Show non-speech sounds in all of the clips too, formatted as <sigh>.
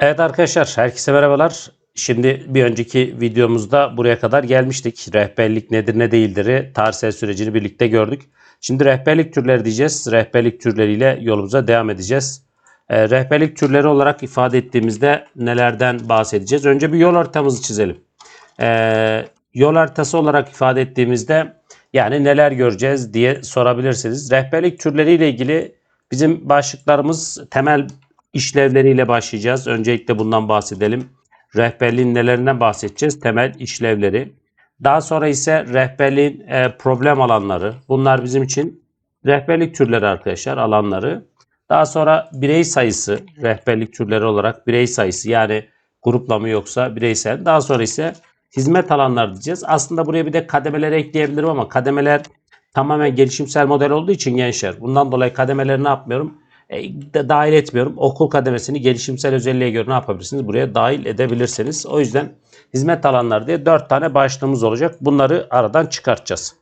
Evet arkadaşlar herkese merhabalar. Şimdi bir önceki videomuzda buraya kadar gelmiştik. Rehberlik nedir ne değildir'i tarihsel sürecini birlikte gördük. Şimdi rehberlik türleri diyeceğiz. Rehberlik türleriyle yolumuza devam edeceğiz. Ee, rehberlik türleri olarak ifade ettiğimizde nelerden bahsedeceğiz? Önce bir yol haritamızı çizelim. Ee, yol haritası olarak ifade ettiğimizde yani neler göreceğiz diye sorabilirsiniz. Rehberlik türleriyle ilgili bizim başlıklarımız temel işlevleriyle başlayacağız. Öncelikle bundan bahsedelim. Rehberliğin nelerinden bahsedeceğiz? Temel işlevleri. Daha sonra ise rehberliğin e, problem alanları. Bunlar bizim için rehberlik türleri arkadaşlar alanları. Daha sonra birey sayısı rehberlik türleri olarak birey sayısı yani grupla mı yoksa bireysel. Daha sonra ise hizmet alanları diyeceğiz. Aslında buraya bir de kademeler ekleyebilirim ama kademeler tamamen gelişimsel model olduğu için gençler. Bundan dolayı kademeleri ne yapmıyorum? E, dahil etmiyorum. Okul kademesini gelişimsel özelliğe göre ne yapabilirsiniz? Buraya dahil edebilirsiniz. O yüzden hizmet alanları diye 4 tane başlığımız olacak. Bunları aradan çıkartacağız.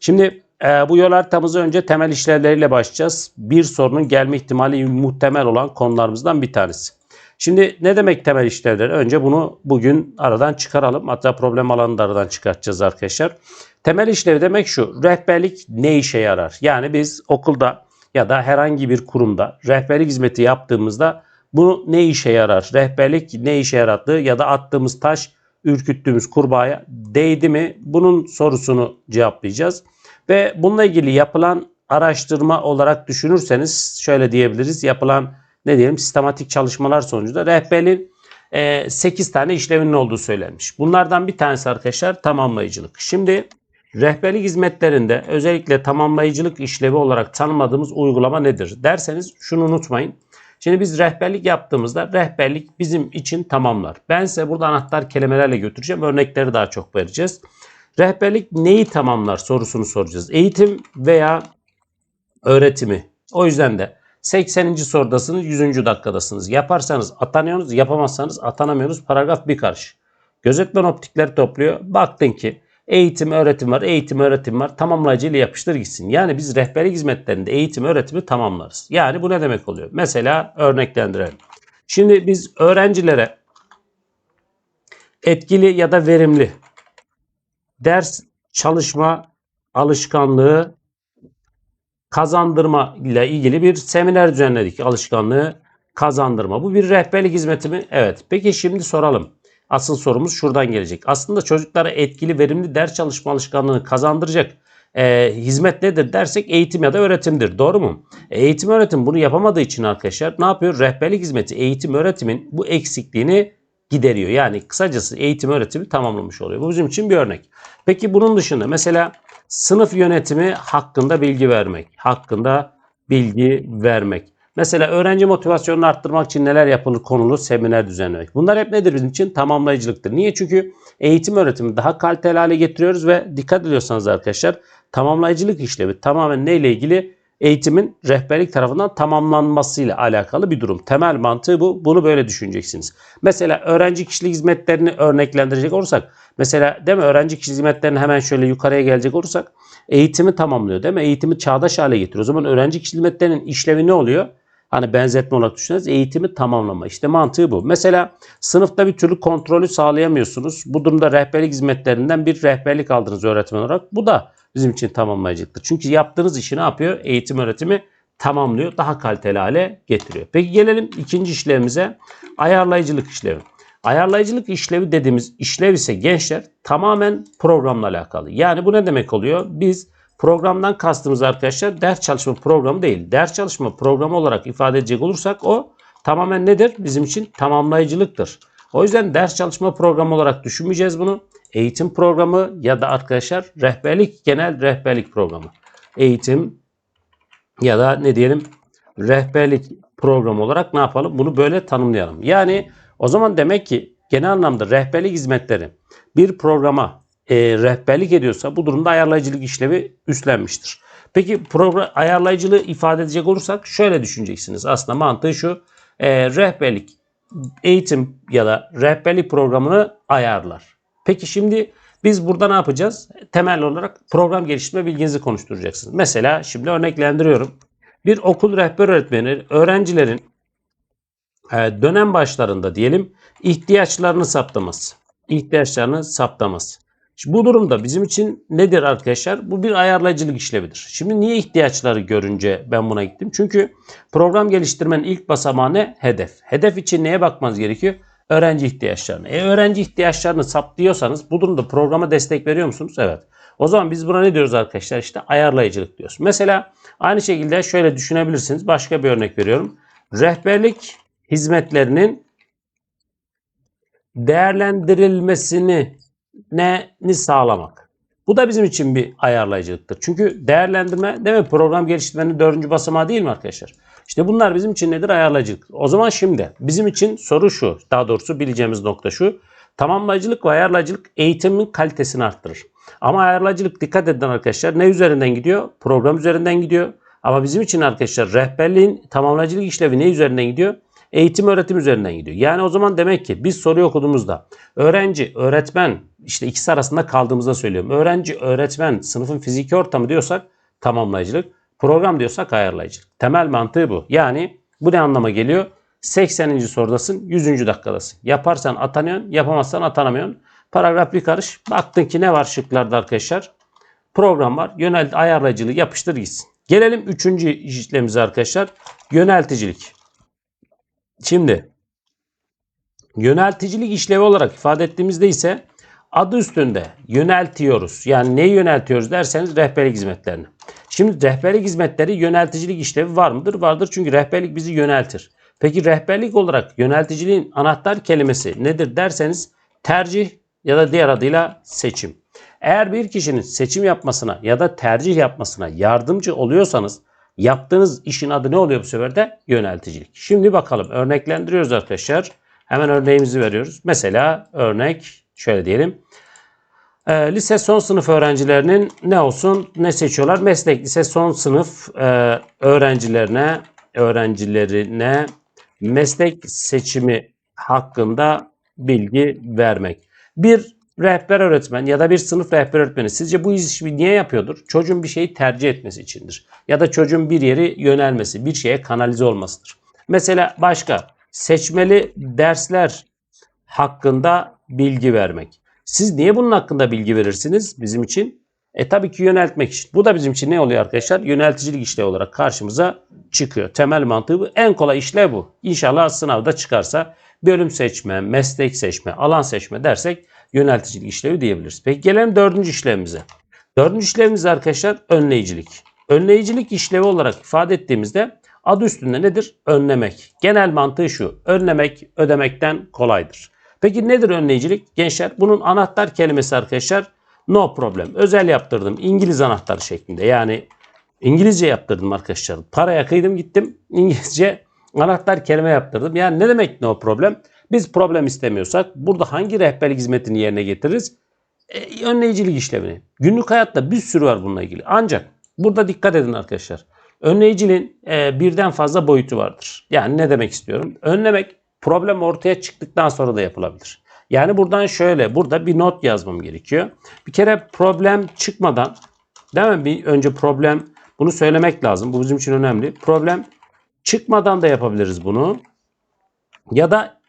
Şimdi e, bu yol haritamızı önce temel işlevleriyle başlayacağız. Bir sorunun gelme ihtimali muhtemel olan konularımızdan bir tanesi. Şimdi ne demek temel işlevleri? Önce bunu bugün aradan çıkaralım. Hatta problem alanını da aradan çıkartacağız arkadaşlar. Temel işlev demek şu. Rehberlik ne işe yarar? Yani biz okulda ya da herhangi bir kurumda rehberlik hizmeti yaptığımızda bu ne işe yarar? Rehberlik ne işe yarattı ya da attığımız taş ürküttüğümüz kurbağaya değdi mi? Bunun sorusunu cevaplayacağız. Ve bununla ilgili yapılan araştırma olarak düşünürseniz şöyle diyebiliriz. Yapılan ne diyelim sistematik çalışmalar sonucunda rehberliğin e, 8 tane işlevinin olduğu söylenmiş. Bunlardan bir tanesi arkadaşlar tamamlayıcılık. Şimdi Rehberlik hizmetlerinde özellikle tamamlayıcılık işlevi olarak tanımladığımız uygulama nedir derseniz şunu unutmayın. Şimdi biz rehberlik yaptığımızda rehberlik bizim için tamamlar. Ben size burada anahtar kelimelerle götüreceğim. Örnekleri daha çok vereceğiz. Rehberlik neyi tamamlar sorusunu soracağız. Eğitim veya öğretimi. O yüzden de 80. sorudasınız 100. dakikadasınız. Yaparsanız atanıyorsunuz yapamazsanız atanamıyorsunuz. Paragraf bir karşı. Gözetmen optikleri topluyor. Baktın ki Eğitim, öğretim var, eğitim, öğretim var. Tamamlayıcı ile yapıştır gitsin. Yani biz rehberlik hizmetlerinde eğitim, öğretimi tamamlarız. Yani bu ne demek oluyor? Mesela örneklendirelim. Şimdi biz öğrencilere etkili ya da verimli ders çalışma alışkanlığı kazandırma ile ilgili bir seminer düzenledik. Alışkanlığı kazandırma. Bu bir rehberlik hizmeti mi? Evet. Peki şimdi soralım. Asıl sorumuz şuradan gelecek. Aslında çocuklara etkili, verimli ders çalışma alışkanlığını kazandıracak e, hizmet nedir dersek eğitim ya da öğretimdir. Doğru mu? E, eğitim öğretim bunu yapamadığı için arkadaşlar ne yapıyor? Rehberlik hizmeti eğitim öğretimin bu eksikliğini gideriyor. Yani kısacası eğitim öğretimi tamamlamış oluyor. Bu bizim için bir örnek. Peki bunun dışında mesela sınıf yönetimi hakkında bilgi vermek. Hakkında bilgi vermek. Mesela öğrenci motivasyonunu arttırmak için neler yapılır konulu seminer düzenlemek. Bunlar hep nedir bizim için? Tamamlayıcılıktır. Niye? Çünkü eğitim öğretimi daha kaliteli hale getiriyoruz ve dikkat ediyorsanız arkadaşlar tamamlayıcılık işlevi tamamen neyle ilgili? Eğitimin rehberlik tarafından tamamlanmasıyla alakalı bir durum. Temel mantığı bu. Bunu böyle düşüneceksiniz. Mesela öğrenci kişilik hizmetlerini örneklendirecek olursak mesela değil mi öğrenci kişilik hizmetlerini hemen şöyle yukarıya gelecek olursak eğitimi tamamlıyor değil mi? Eğitimi çağdaş hale getiriyor. O zaman öğrenci kişilik hizmetlerinin işlevi ne oluyor? Hani benzetme olarak düşünürseniz eğitimi tamamlama. İşte mantığı bu. Mesela sınıfta bir türlü kontrolü sağlayamıyorsunuz. Bu durumda rehberlik hizmetlerinden bir rehberlik aldınız öğretmen olarak. Bu da bizim için tamamlayacaktır. Çünkü yaptığınız işi ne yapıyor? Eğitim öğretimi tamamlıyor. Daha kaliteli hale getiriyor. Peki gelelim ikinci işlevimize. Ayarlayıcılık işlevi. Ayarlayıcılık işlevi dediğimiz işlev ise gençler tamamen programla alakalı. Yani bu ne demek oluyor? Biz Programdan kastımız arkadaşlar ders çalışma programı değil. Ders çalışma programı olarak ifade edecek olursak o tamamen nedir? Bizim için tamamlayıcılıktır. O yüzden ders çalışma programı olarak düşünmeyeceğiz bunu. Eğitim programı ya da arkadaşlar rehberlik, genel rehberlik programı. Eğitim ya da ne diyelim rehberlik programı olarak ne yapalım? Bunu böyle tanımlayalım. Yani o zaman demek ki genel anlamda rehberlik hizmetleri bir programa e, rehberlik ediyorsa bu durumda ayarlayıcılık işlevi üstlenmiştir. Peki program ayarlayıcılığı ifade edecek olursak şöyle düşüneceksiniz. Aslında mantığı şu. E, rehberlik eğitim ya da rehberlik programını ayarlar. Peki şimdi biz burada ne yapacağız? Temel olarak program geliştirme bilginizi konuşturacaksınız. Mesela şimdi örneklendiriyorum. Bir okul rehber öğretmeni öğrencilerin e, dönem başlarında diyelim ihtiyaçlarını saptaması. İhtiyaçlarını saptaması. Şimdi bu durumda bizim için nedir arkadaşlar? Bu bir ayarlayıcılık işlevidir. Şimdi niye ihtiyaçları görünce ben buna gittim? Çünkü program geliştirmenin ilk basamağı ne? Hedef. Hedef için neye bakmanız gerekiyor? Öğrenci ihtiyaçlarını. E öğrenci ihtiyaçlarını saptıyorsanız bu durumda programa destek veriyor musunuz? Evet. O zaman biz buna ne diyoruz arkadaşlar? İşte ayarlayıcılık diyoruz. Mesela aynı şekilde şöyle düşünebilirsiniz. Başka bir örnek veriyorum. Rehberlik hizmetlerinin değerlendirilmesini ne sağlamak. Bu da bizim için bir ayarlayıcılıktır. Çünkü değerlendirme değil mi? Program geliştirmenin dördüncü basamağı değil mi arkadaşlar? İşte bunlar bizim için nedir? Ayarlayıcılık. O zaman şimdi bizim için soru şu. Daha doğrusu bileceğimiz nokta şu. Tamamlayıcılık ve ayarlayıcılık eğitimin kalitesini arttırır. Ama ayarlayıcılık dikkat edin arkadaşlar. Ne üzerinden gidiyor? Program üzerinden gidiyor. Ama bizim için arkadaşlar rehberliğin tamamlayıcılık işlevi ne üzerinden gidiyor? Eğitim öğretim üzerinden gidiyor. Yani o zaman demek ki biz soruyu okuduğumuzda öğrenci, öğretmen işte ikisi arasında kaldığımızda söylüyorum. Öğrenci, öğretmen, sınıfın fiziki ortamı diyorsak tamamlayıcılık. Program diyorsak ayarlayıcılık. Temel mantığı bu. Yani bu ne anlama geliyor? 80. sorudasın, 100. dakikadasın. Yaparsan atanıyorsun, yapamazsan atanamıyorsun. Paragraf bir karış. Baktın ki ne var şıklarda arkadaşlar? Program var. Yönelt ayarlayıcılığı yapıştır gitsin. Gelelim üçüncü işlemimize arkadaşlar. Yönelticilik. Şimdi yönelticilik işlevi olarak ifade ettiğimizde ise adı üstünde yöneltiyoruz. Yani neyi yöneltiyoruz derseniz rehberlik hizmetlerini. Şimdi rehberlik hizmetleri yönelticilik işlevi var mıdır? Vardır çünkü rehberlik bizi yöneltir. Peki rehberlik olarak yönelticiliğin anahtar kelimesi nedir derseniz tercih ya da diğer adıyla seçim. Eğer bir kişinin seçim yapmasına ya da tercih yapmasına yardımcı oluyorsanız yaptığınız işin adı ne oluyor bu sefer de? Yönelticilik. Şimdi bakalım örneklendiriyoruz arkadaşlar. Hemen örneğimizi veriyoruz. Mesela örnek şöyle diyelim. E, lise son sınıf öğrencilerinin ne olsun ne seçiyorlar? Meslek lise son sınıf e, öğrencilerine öğrencilerine meslek seçimi hakkında bilgi vermek. Bir rehber öğretmen ya da bir sınıf rehber öğretmeni sizce bu işi niye yapıyordur? Çocuğun bir şeyi tercih etmesi içindir. Ya da çocuğun bir yeri yönelmesi, bir şeye kanalize olmasıdır. Mesela başka seçmeli dersler hakkında bilgi vermek. Siz niye bunun hakkında bilgi verirsiniz bizim için? E tabii ki yöneltmek için. Bu da bizim için ne oluyor arkadaşlar? Yönelticilik işlevi olarak karşımıza çıkıyor. Temel mantığı bu. En kolay işlev bu. İnşallah sınavda çıkarsa bölüm seçme, meslek seçme, alan seçme dersek yönelticilik işlevi diyebiliriz. Peki gelelim dördüncü işlevimize. Dördüncü işlevimiz arkadaşlar önleyicilik. Önleyicilik işlevi olarak ifade ettiğimizde adı üstünde nedir? Önlemek. Genel mantığı şu. Önlemek ödemekten kolaydır. Peki nedir önleyicilik? Gençler bunun anahtar kelimesi arkadaşlar no problem. Özel yaptırdım. İngiliz anahtarı şeklinde. Yani İngilizce yaptırdım arkadaşlar. Paraya kıydım gittim. İngilizce anahtar kelime yaptırdım. Yani ne demek no problem? Biz problem istemiyorsak burada hangi rehberlik hizmetini yerine getiririz? E, önleyicilik işlevini. Günlük hayatta bir sürü var bununla ilgili. Ancak burada dikkat edin arkadaşlar. Önleyiciliğin e, birden fazla boyutu vardır. Yani ne demek istiyorum? Önlemek problem ortaya çıktıktan sonra da yapılabilir. Yani buradan şöyle, burada bir not yazmam gerekiyor. Bir kere problem çıkmadan, değil mi? Bir önce problem, bunu söylemek lazım. Bu bizim için önemli. Problem çıkmadan da yapabiliriz bunu. Ya da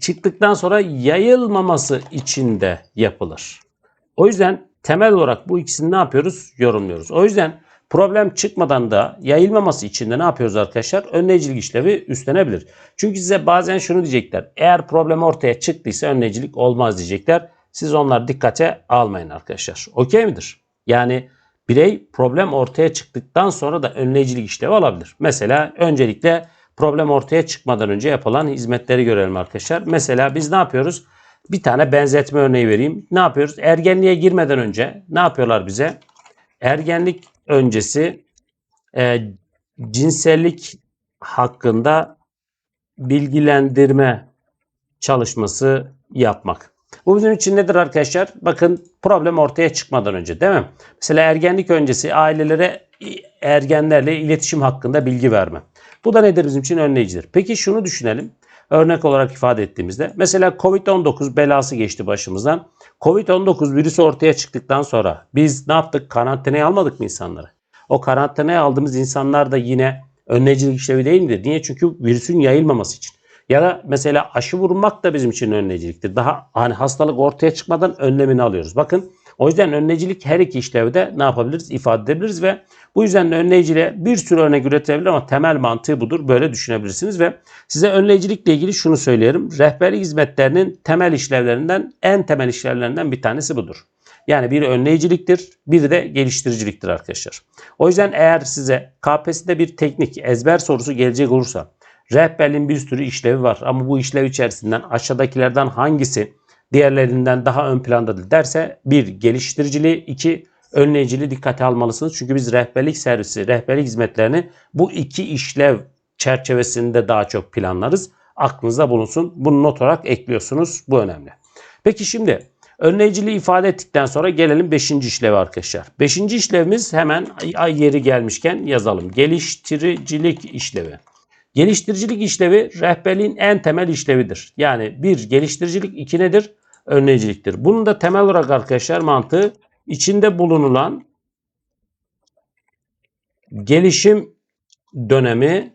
çıktıktan sonra yayılmaması için de yapılır. O yüzden temel olarak bu ikisini ne yapıyoruz? Yorumluyoruz. O yüzden problem çıkmadan da yayılmaması için de ne yapıyoruz arkadaşlar? Önleyicilik işlevi üstlenebilir. Çünkü size bazen şunu diyecekler. Eğer problem ortaya çıktıysa önleyicilik olmaz diyecekler. Siz onları dikkate almayın arkadaşlar. Okey midir? Yani birey problem ortaya çıktıktan sonra da önleyicilik işlevi alabilir. Mesela öncelikle problem ortaya çıkmadan önce yapılan hizmetleri görelim arkadaşlar. Mesela biz ne yapıyoruz? Bir tane benzetme örneği vereyim. Ne yapıyoruz? Ergenliğe girmeden önce ne yapıyorlar bize? Ergenlik öncesi e, cinsellik hakkında bilgilendirme çalışması yapmak. Bu bizim için nedir arkadaşlar? Bakın problem ortaya çıkmadan önce değil mi? Mesela ergenlik öncesi ailelere ergenlerle iletişim hakkında bilgi verme. Bu da nedir bizim için önleyicidir. Peki şunu düşünelim. Örnek olarak ifade ettiğimizde mesela Covid-19 belası geçti başımızdan. Covid-19 virüsü ortaya çıktıktan sonra biz ne yaptık? Karantinaya almadık mı insanları? O karantinaya aldığımız insanlar da yine önleyicilik işlevi değil midir? Niye? Çünkü virüsün yayılmaması için. Ya da mesela aşı vurmak da bizim için önleyiciliktir. Daha hani hastalık ortaya çıkmadan önlemini alıyoruz. Bakın o yüzden önleyicilik her iki işlevde ne yapabiliriz? ifade edebiliriz ve bu yüzden önleyiciliğe bir sürü örnek üretebilir ama temel mantığı budur. Böyle düşünebilirsiniz ve size önleyicilikle ilgili şunu söyleyelim. Rehberlik hizmetlerinin temel işlevlerinden en temel işlevlerinden bir tanesi budur. Yani biri önleyiciliktir, biri de geliştiriciliktir arkadaşlar. O yüzden eğer size KPSS'de bir teknik ezber sorusu gelecek olursa rehberliğin bir sürü işlevi var ama bu işlev içerisinden aşağıdakilerden hangisi diğerlerinden daha ön plandadır derse bir geliştiriciliği, iki önleyiciliği dikkate almalısınız. Çünkü biz rehberlik servisi, rehberlik hizmetlerini bu iki işlev çerçevesinde daha çok planlarız. Aklınızda bulunsun. Bunu not olarak ekliyorsunuz. Bu önemli. Peki şimdi önleyiciliği ifade ettikten sonra gelelim 5. işleve arkadaşlar. 5. işlevimiz hemen ay yeri gelmişken yazalım. Geliştiricilik işlevi. Geliştiricilik işlevi rehberliğin en temel işlevidir. Yani bir geliştiricilik, iki nedir? Önleyiciliktir. Bunun da temel olarak arkadaşlar mantığı içinde bulunulan gelişim dönemi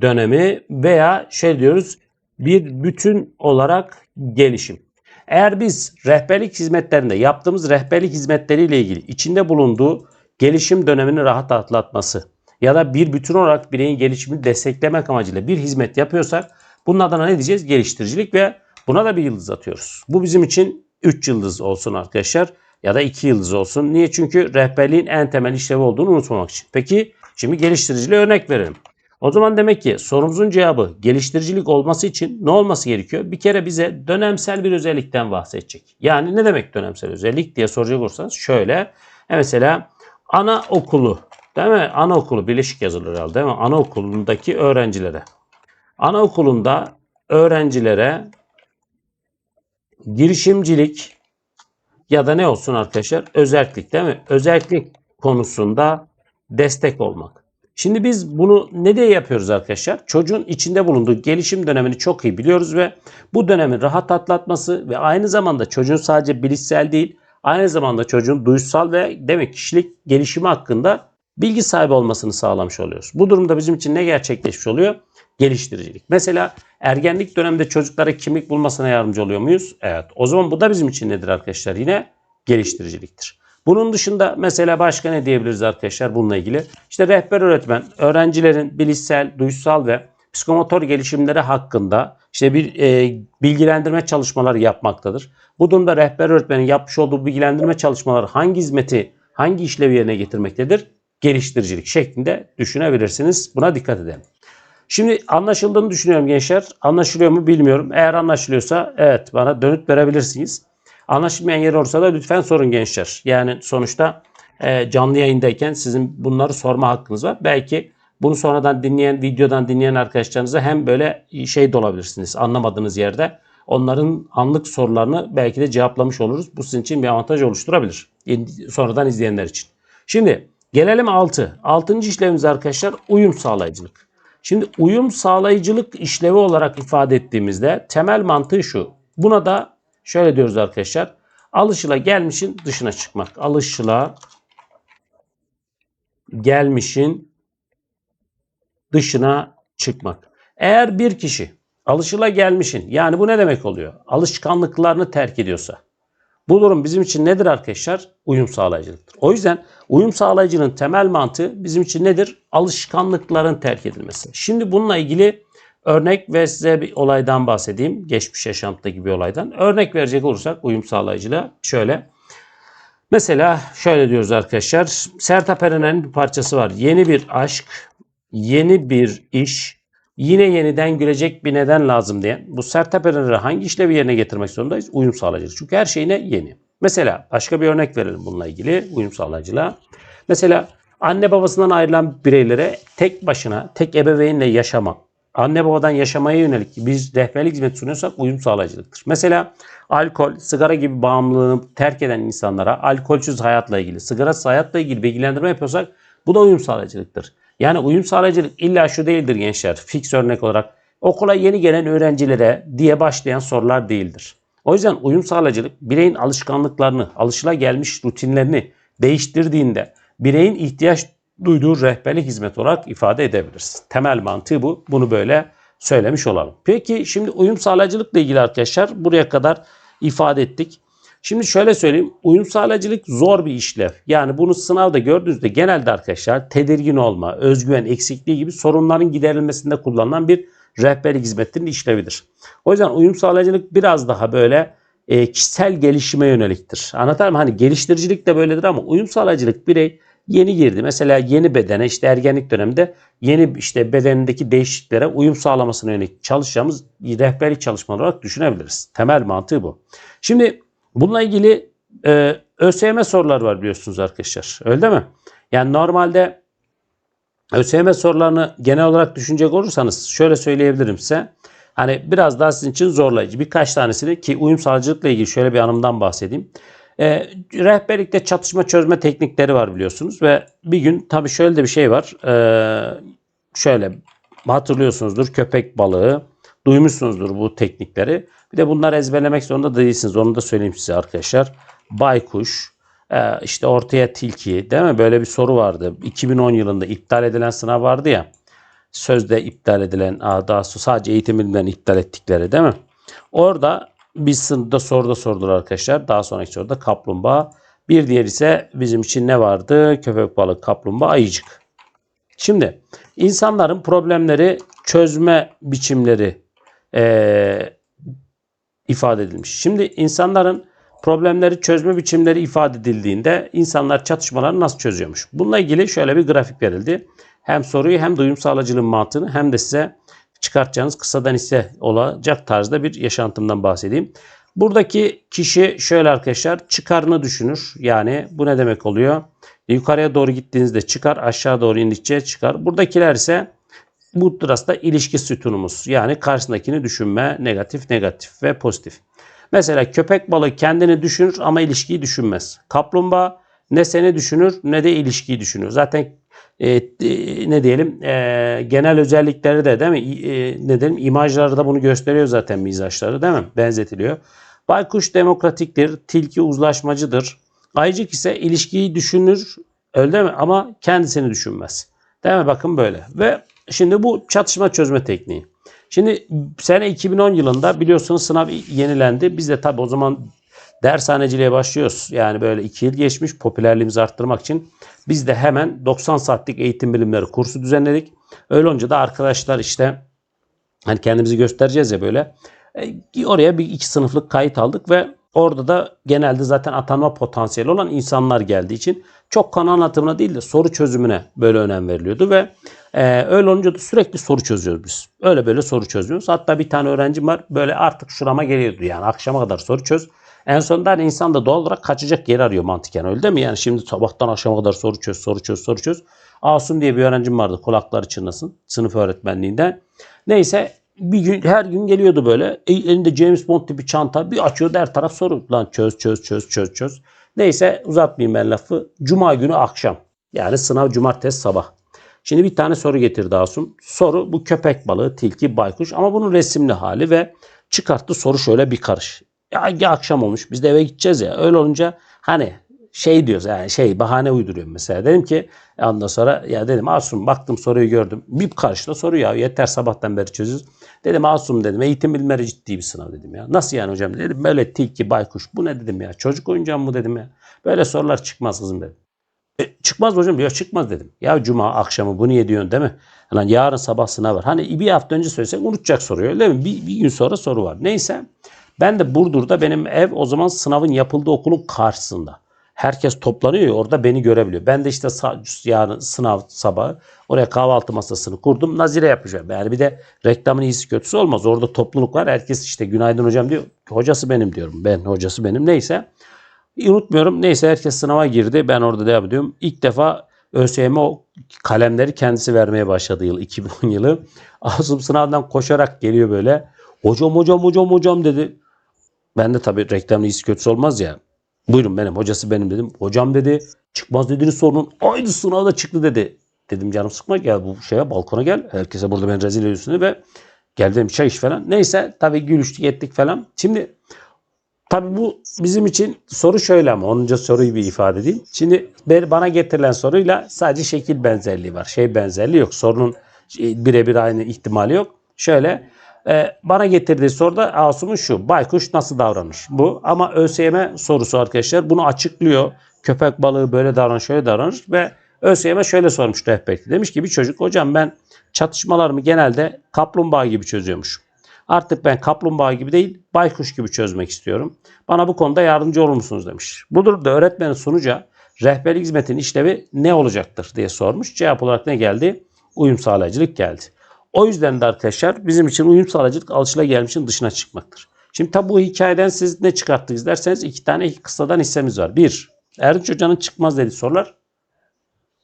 dönemi veya şey diyoruz bir bütün olarak gelişim. Eğer biz rehberlik hizmetlerinde yaptığımız rehberlik hizmetleriyle ilgili içinde bulunduğu gelişim dönemini rahat atlatması ya da bir bütün olarak bireyin gelişimini desteklemek amacıyla bir hizmet yapıyorsak bunun adına ne diyeceğiz? Geliştiricilik ve buna da bir yıldız atıyoruz. Bu bizim için 3 yıldız olsun arkadaşlar ya da 2 yıldız olsun. Niye? Çünkü rehberliğin en temel işlevi olduğunu unutmamak için. Peki şimdi geliştiriciliğe örnek verelim. O zaman demek ki sorumuzun cevabı geliştiricilik olması için ne olması gerekiyor? Bir kere bize dönemsel bir özellikten bahsedecek. Yani ne demek dönemsel özellik diye soracak olursanız şöyle. E mesela ana okulu değil mi? Anaokulu birleşik yazılır herhalde değil mi? Anaokulundaki öğrencilere. Anaokulunda öğrencilere girişimcilik ya da ne olsun arkadaşlar? Özellik değil mi? Özellik konusunda destek olmak. Şimdi biz bunu ne diye yapıyoruz arkadaşlar? Çocuğun içinde bulunduğu gelişim dönemini çok iyi biliyoruz ve bu dönemi rahat atlatması ve aynı zamanda çocuğun sadece bilişsel değil, aynı zamanda çocuğun duysal ve demek kişilik gelişimi hakkında bilgi sahibi olmasını sağlamış oluyoruz. Bu durumda bizim için ne gerçekleşmiş oluyor? Geliştiricilik. Mesela ergenlik döneminde çocuklara kimlik bulmasına yardımcı oluyor muyuz? Evet. O zaman bu da bizim için nedir arkadaşlar? Yine geliştiriciliktir. Bunun dışında mesela başka ne diyebiliriz arkadaşlar bununla ilgili? İşte rehber öğretmen öğrencilerin bilişsel, duysal ve psikomotor gelişimleri hakkında işte bir e, bilgilendirme çalışmaları yapmaktadır. Bu durumda rehber öğretmenin yapmış olduğu bilgilendirme çalışmaları hangi hizmeti, hangi işlevi yerine getirmektedir? Geliştiricilik şeklinde düşünebilirsiniz. Buna dikkat edelim. Şimdi anlaşıldığını düşünüyorum gençler. Anlaşılıyor mu bilmiyorum. Eğer anlaşılıyorsa evet bana dönüt verebilirsiniz. Anlaşılmayan yer olursa da lütfen sorun gençler. Yani sonuçta e, canlı yayındayken sizin bunları sorma hakkınız var. Belki bunu sonradan dinleyen, videodan dinleyen arkadaşlarınıza hem böyle şey de olabilirsiniz anlamadığınız yerde. Onların anlık sorularını belki de cevaplamış oluruz. Bu sizin için bir avantaj oluşturabilir. Sonradan izleyenler için. Şimdi gelelim 6. 6. işlevimiz arkadaşlar uyum sağlayıcılık. Şimdi uyum sağlayıcılık işlevi olarak ifade ettiğimizde temel mantığı şu. Buna da şöyle diyoruz arkadaşlar. Alışıla gelmişin dışına çıkmak. Alışıla gelmişin dışına çıkmak. Eğer bir kişi alışıla gelmişin yani bu ne demek oluyor? Alışkanlıklarını terk ediyorsa bu durum bizim için nedir arkadaşlar? Uyum sağlayıcılıktır. O yüzden uyum sağlayıcının temel mantığı bizim için nedir? Alışkanlıkların terk edilmesi. Şimdi bununla ilgili örnek ve size bir olaydan bahsedeyim. Geçmiş yaşantıdaki bir olaydan. Örnek verecek olursak uyum sağlayıcılığa şöyle. Mesela şöyle diyoruz arkadaşlar. Sertab Erener'in bir parçası var. Yeni bir aşk, yeni bir iş, yine yeniden gülecek bir neden lazım diye. Bu Sertab Erener'i hangi işlevi yerine getirmek zorundayız? Uyum sağlayıcılık. Çünkü her şeyine yeni. Mesela başka bir örnek verelim bununla ilgili uyum sağlayıcılığa. Mesela anne babasından ayrılan bireylere tek başına, tek ebeveynle yaşama, anne babadan yaşamaya yönelik biz rehberlik hizmeti sunuyorsak uyum sağlayıcılıktır. Mesela alkol, sigara gibi bağımlılığını terk eden insanlara alkolsüz hayatla ilgili, sigarasız hayatla ilgili bilgilendirme yapıyorsak bu da uyum sağlayıcılıktır. Yani uyum sağlayıcılık illa şu değildir gençler. Fix örnek olarak okula yeni gelen öğrencilere diye başlayan sorular değildir. O yüzden uyum sağlayıcılık bireyin alışkanlıklarını, alışıla gelmiş rutinlerini değiştirdiğinde, bireyin ihtiyaç duyduğu rehberlik hizmeti olarak ifade edebiliriz. Temel mantığı bu. Bunu böyle söylemiş olalım. Peki şimdi uyum sağlayıcılıkla ilgili arkadaşlar buraya kadar ifade ettik. Şimdi şöyle söyleyeyim. Uyum sağlayıcılık zor bir işlev. Yani bunu sınavda gördüğünüzde genelde arkadaşlar tedirgin olma, özgüven eksikliği gibi sorunların giderilmesinde kullanılan bir rehberlik hizmetinin işlevidir. O yüzden uyum sağlayıcılık biraz daha böyle e, kişisel gelişime yöneliktir. Anlatar mı? Hani geliştiricilik de böyledir ama uyum sağlayıcılık birey yeni girdi. Mesela yeni bedene işte ergenlik döneminde yeni işte bedenindeki değişikliklere uyum sağlamasına yönelik çalışacağımız rehberlik çalışmaları olarak düşünebiliriz. Temel mantığı bu. Şimdi bununla ilgili e, ÖSYM soruları var biliyorsunuz arkadaşlar. Öyle değil mi? Yani normalde ÖSYM sorularını genel olarak düşünecek olursanız şöyle söyleyebilirim size. Hani biraz daha sizin için zorlayıcı. Birkaç tanesini ki uyum sağlayıcılıkla ilgili şöyle bir anımdan bahsedeyim. E, rehberlikte çatışma çözme teknikleri var biliyorsunuz ve bir gün tabii şöyle de bir şey var. E, şöyle hatırlıyorsunuzdur köpek balığı duymuşsunuzdur bu teknikleri. Bir de bunları ezberlemek zorunda değilsiniz. Onu da söyleyeyim size arkadaşlar. Baykuş, e, işte ortaya tilki değil mi? Böyle bir soru vardı. 2010 yılında iptal edilen sınav vardı ya. Sözde iptal edilen, daha sadece eğitim bilimlerini iptal ettikleri değil mi? Orada bir sınıfta soruda sordular arkadaşlar. Daha sonraki soruda kaplumbağa. Bir diğer ise bizim için ne vardı? Köpek balığı, kaplumbağa, ayıcık. Şimdi insanların problemleri çözme biçimleri e, ifade edilmiş. Şimdi insanların problemleri çözme biçimleri ifade edildiğinde insanlar çatışmaları nasıl çözüyormuş? Bununla ilgili şöyle bir grafik verildi. Hem soruyu hem de uyum sağlayıcılığın mantığını hem de size çıkartacağınız kısadan ise olacak tarzda bir yaşantımdan bahsedeyim. Buradaki kişi şöyle arkadaşlar çıkarını düşünür. Yani bu ne demek oluyor? Yukarıya doğru gittiğinizde çıkar, aşağı doğru indikçe çıkar. Buradakiler ise bu aslında ilişki sütunumuz. Yani karşısındakini düşünme, negatif, negatif ve pozitif. Mesela köpek balığı kendini düşünür ama ilişkiyi düşünmez. Kaplumbağa ne seni düşünür ne de ilişkiyi düşünür. Zaten e, e, ne diyelim e, genel özellikleri de değil mi? E, ne diyelim imajları da bunu gösteriyor zaten mizaçları değil mi? Benzetiliyor. Baykuş demokratiktir, tilki uzlaşmacıdır. Ayıcık ise ilişkiyi düşünür, öyle mi? Ama kendisini düşünmez. Değil mi? Bakın böyle. Ve şimdi bu çatışma çözme tekniği. Şimdi sene 2010 yılında biliyorsunuz sınav yenilendi. Biz de tabii o zaman dershaneciliğe başlıyoruz. Yani böyle 2 yıl geçmiş popülerliğimizi arttırmak için biz de hemen 90 saatlik eğitim bilimleri kursu düzenledik. Öyle olunca da arkadaşlar işte hani kendimizi göstereceğiz ya böyle. E, oraya bir iki sınıflık kayıt aldık ve orada da genelde zaten atanma potansiyeli olan insanlar geldiği için çok konu anlatımına değil de soru çözümüne böyle önem veriliyordu ve ee, öyle olunca da sürekli soru çözüyoruz biz. Öyle böyle soru çözüyoruz. Hatta bir tane öğrencim var böyle artık şurama geliyordu yani akşama kadar soru çöz. En sonunda hani insan da doğal olarak kaçacak yer arıyor mantıken öyle değil mi? Yani şimdi sabahtan akşama kadar soru çöz, soru çöz, soru çöz. Asum diye bir öğrencim vardı kulakları çınlasın sınıf öğretmenliğinde. Neyse bir gün her gün geliyordu böyle e, elinde James Bond tipi çanta bir açıyordu her taraf soru. Lan çöz çöz çöz çöz çöz. Neyse uzatmayayım ben lafı. Cuma günü akşam yani sınav cumartesi sabah. Şimdi bir tane soru getirdi Asum. Soru bu köpek balığı, tilki, baykuş ama bunun resimli hali ve çıkarttı soru şöyle bir karış. Ya, ya akşam olmuş biz de eve gideceğiz ya. Öyle olunca hani şey diyoruz yani şey bahane uyduruyorum mesela. Dedim ki ondan sonra ya dedim Asum baktım soruyu gördüm. Bir karşıda soru ya yeter sabahtan beri çözüyoruz. Dedim Asum dedim eğitim bilimleri ciddi bir sınav dedim ya. Nasıl yani hocam dedim böyle tilki baykuş bu ne dedim ya. Çocuk oyuncağı mı dedim ya. Böyle sorular çıkmaz kızım dedim. E, çıkmaz hocam? Ya çıkmaz dedim. Ya cuma akşamı bunu niye diyorsun değil mi? Lan yarın sabah sınav var. Hani bir hafta önce söylesek unutacak soruyor öyle mi? Bir, bir gün sonra soru var. Neyse. Ben de Burdur'da benim ev o zaman sınavın yapıldığı okulun karşısında. Herkes toplanıyor orada beni görebiliyor. Ben de işte yarın sınav sabahı oraya kahvaltı masasını kurdum. Nazire yapacağım. Yani bir de reklamın iyisi kötüsü olmaz. Orada topluluk var. Herkes işte günaydın hocam diyor. Hocası benim diyorum. Ben hocası benim. Neyse. Unutmuyorum. Neyse herkes sınava girdi. Ben orada devam ediyorum. İlk defa ÖSYM o kalemleri kendisi vermeye başladı yıl 2010 yılı. <laughs> Asım sınavdan koşarak geliyor böyle. Hocam hocam hocam hocam dedi. Ben de tabii reklamın iyisi kötüsü olmaz ya. Buyurun benim hocası benim dedim. Hocam dedi çıkmaz dediğiniz sorunun aynı sınavda çıktı dedi. Dedim canım sıkma gel bu şeye balkona gel. Herkese burada ben rezil ediyorsun ve gel dedim çay iç falan. Neyse tabii gülüştük ettik falan. Şimdi Tabii bu bizim için soru şöyle ama onunca soruyu bir ifade edeyim. Şimdi bana getirilen soruyla sadece şekil benzerliği var. Şey benzerliği yok. Sorunun e, birebir aynı ihtimali yok. Şöyle e, bana getirdiği soruda Asum'un şu. Baykuş nasıl davranır? Bu. Ama ÖSYM sorusu arkadaşlar bunu açıklıyor. Köpek balığı böyle davranır, şöyle davranır ve ÖSYM şöyle sormuş rehberlikte. Demiş ki bir çocuk hocam ben çatışmalarımı genelde kaplumbağa gibi çözüyormuş. Artık ben kaplumbağa gibi değil baykuş gibi çözmek istiyorum. Bana bu konuda yardımcı olur musunuz demiş. Bu durumda öğretmenin sunuca rehberlik hizmetinin işlevi ne olacaktır diye sormuş. Cevap olarak ne geldi? Uyum sağlayıcılık geldi. O yüzden de arkadaşlar bizim için uyum sağlayıcılık alışılagelmişin dışına çıkmaktır. Şimdi tabi bu hikayeden siz ne çıkarttınız derseniz iki tane kıssadan hissemiz var. Bir, Erdinç Hoca'nın çıkmaz dediği sorular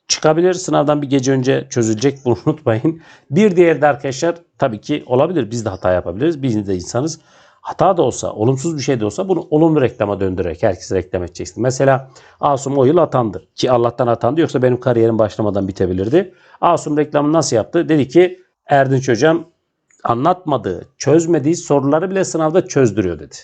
çıkabilir. Sınavdan bir gece önce çözülecek bunu <laughs> unutmayın. Bir diğeri de arkadaşlar tabii ki olabilir. Biz de hata yapabiliriz. Biz de insanız. Hata da olsa, olumsuz bir şey de olsa bunu olumlu reklama döndürerek herkese reklam edeceksin. Mesela Asum o yıl atandı. Ki Allah'tan atandı yoksa benim kariyerim başlamadan bitebilirdi. Asum reklamını nasıl yaptı? Dedi ki Erdinç hocam anlatmadığı, çözmediği soruları bile sınavda çözdürüyor dedi.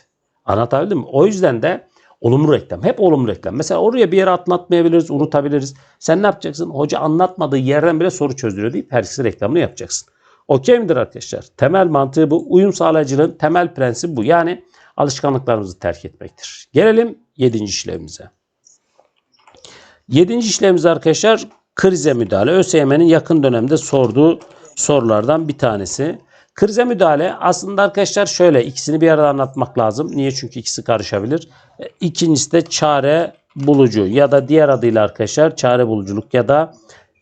Anlatabildim mi? O yüzden de olumlu reklam. Hep olumlu reklam. Mesela oraya bir yere atlatmayabiliriz, unutabiliriz. Sen ne yapacaksın? Hoca anlatmadığı yerden bile soru çözdürüyor deyip herkese reklamını yapacaksın. Okey midir arkadaşlar? Temel mantığı bu. Uyum sağlayıcılığın temel prensibi bu. Yani alışkanlıklarımızı terk etmektir. Gelelim 7. işlevimize. 7. işlemimiz arkadaşlar krize müdahale. ÖSYM'nin yakın dönemde sorduğu sorulardan bir tanesi. Krize müdahale aslında arkadaşlar şöyle ikisini bir arada anlatmak lazım. Niye? Çünkü ikisi karışabilir. E, İkincisi de çare bulucu ya da diğer adıyla arkadaşlar çare buluculuk ya da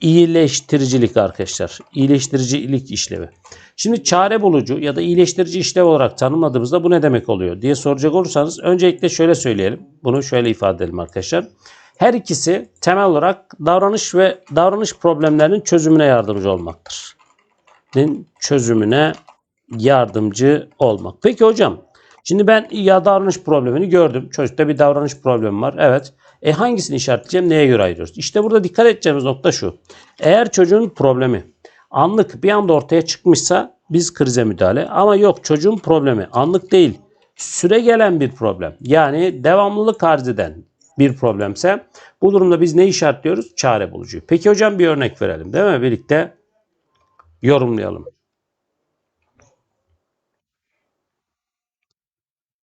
iyileştiricilik arkadaşlar. İyileştiricilik işlevi. Şimdi çare bulucu ya da iyileştirici işlev olarak tanımladığımızda bu ne demek oluyor diye soracak olursanız öncelikle şöyle söyleyelim. Bunu şöyle ifade edelim arkadaşlar. Her ikisi temel olarak davranış ve davranış problemlerinin çözümüne yardımcı olmaktır. Din çözümüne yardımcı olmak. Peki hocam şimdi ben ya davranış problemini gördüm. Çocukta bir davranış problemi var. Evet. E hangisini işaretleyeceğim? Neye göre ayırıyoruz? İşte burada dikkat edeceğimiz nokta şu. Eğer çocuğun problemi anlık bir anda ortaya çıkmışsa biz krize müdahale. Ama yok çocuğun problemi anlık değil. Süre gelen bir problem. Yani devamlılık arz eden bir problemse bu durumda biz ne işaretliyoruz? Çare bulucu. Peki hocam bir örnek verelim değil mi? Birlikte yorumlayalım.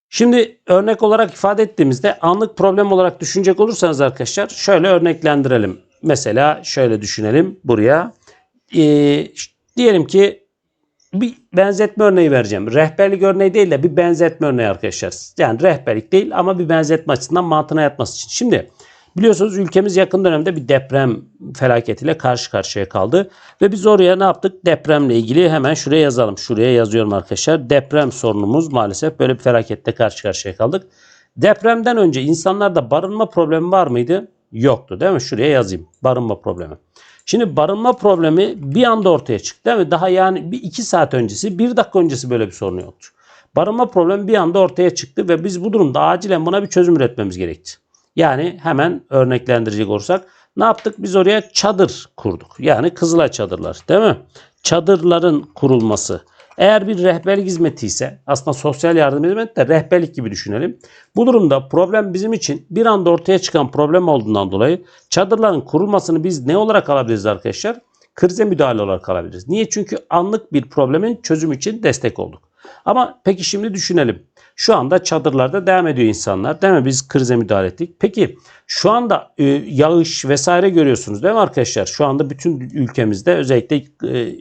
Şimdi örnek olarak ifade ettiğimizde anlık problem olarak düşünecek olursanız arkadaşlar şöyle örneklendirelim. Mesela şöyle düşünelim buraya. Ee, diyelim ki bir benzetme örneği vereceğim. Rehberlik örneği değil de bir benzetme örneği arkadaşlar. Yani rehberlik değil ama bir benzetme açısından mantığına yatması için. Şimdi biliyorsunuz ülkemiz yakın dönemde bir deprem felaketiyle karşı karşıya kaldı. Ve biz oraya ne yaptık? Depremle ilgili hemen şuraya yazalım. Şuraya yazıyorum arkadaşlar. Deprem sorunumuz maalesef böyle bir felakette karşı karşıya kaldık. Depremden önce insanlarda barınma problemi var mıydı? Yoktu değil mi? Şuraya yazayım. Barınma problemi. Şimdi barınma problemi bir anda ortaya çıktı değil mi? Daha yani bir iki saat öncesi, bir dakika öncesi böyle bir sorun yoktu. Barınma problemi bir anda ortaya çıktı ve biz bu durumda acilen buna bir çözüm üretmemiz gerekti. Yani hemen örneklendirecek olursak ne yaptık? Biz oraya çadır kurduk. Yani Kızılay çadırlar değil mi? Çadırların kurulması. Eğer bir rehberlik hizmeti ise aslında sosyal yardım hizmeti de rehberlik gibi düşünelim. Bu durumda problem bizim için bir anda ortaya çıkan problem olduğundan dolayı çadırların kurulmasını biz ne olarak alabiliriz arkadaşlar? Krize müdahale olarak alabiliriz. Niye? Çünkü anlık bir problemin çözüm için destek olduk. Ama peki şimdi düşünelim. Şu anda çadırlarda devam ediyor insanlar. Değil mi? Biz krize müdahale ettik. Peki şu anda e, yağış vesaire görüyorsunuz değil mi arkadaşlar? Şu anda bütün ülkemizde özellikle e,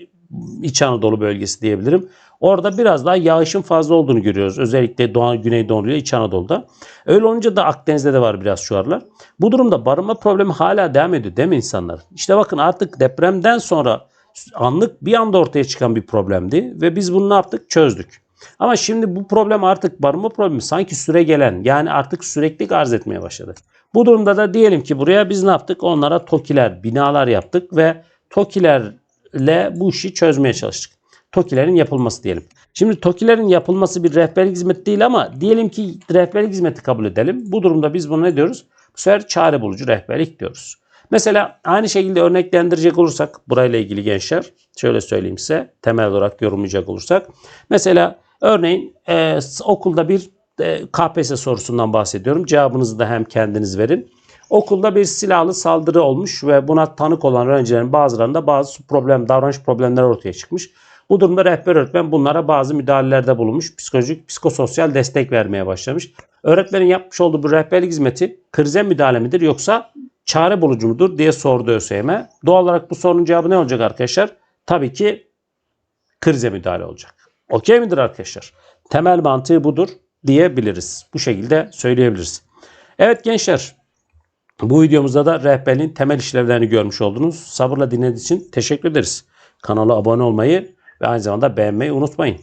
İç Anadolu bölgesi diyebilirim. Orada biraz daha yağışın fazla olduğunu görüyoruz. Özellikle Doğu, Güneydoğu ile İç Anadolu'da. Öyle olunca da Akdeniz'de de var biraz şu aralar. Bu durumda barınma problemi hala devam ediyor değil mi insanlar? İşte bakın artık depremden sonra anlık bir anda ortaya çıkan bir problemdi ve biz bunu ne yaptık? Çözdük. Ama şimdi bu problem artık barınma problemi sanki süre gelen yani artık sürekli arz etmeye başladı. Bu durumda da diyelim ki buraya biz ne yaptık? Onlara tokiler, binalar yaptık ve tokilerle bu işi çözmeye çalıştık. Tokilerin yapılması diyelim. Şimdi TOKİ'lerin yapılması bir rehberlik hizmeti değil ama diyelim ki rehberlik hizmeti kabul edelim. Bu durumda biz bunu ne diyoruz? Bu sefer çare bulucu rehberlik diyoruz. Mesela aynı şekilde örneklendirecek olursak burayla ilgili gençler şöyle söyleyeyim size temel olarak yorumlayacak olursak. Mesela örneğin e, okulda bir e, KPSS sorusundan bahsediyorum. Cevabınızı da hem kendiniz verin. Okulda bir silahlı saldırı olmuş ve buna tanık olan öğrencilerin bazılarında bazı problem, davranış problemleri ortaya çıkmış. Bu durumda rehber öğretmen bunlara bazı müdahalelerde bulunmuş. Psikolojik, psikososyal destek vermeye başlamış. Öğretmenin yapmış olduğu bu rehberlik hizmeti krize müdahale midir yoksa çare bulucu mudur diye sordu ÖSYM. Doğal olarak bu sorunun cevabı ne olacak arkadaşlar? Tabii ki krize müdahale olacak. Okey midir arkadaşlar? Temel mantığı budur diyebiliriz. Bu şekilde söyleyebiliriz. Evet gençler bu videomuzda da rehberliğin temel işlevlerini görmüş oldunuz. Sabırla dinlediğiniz için teşekkür ederiz. Kanala abone olmayı ve aynı zamanda beğenmeyi unutmayın.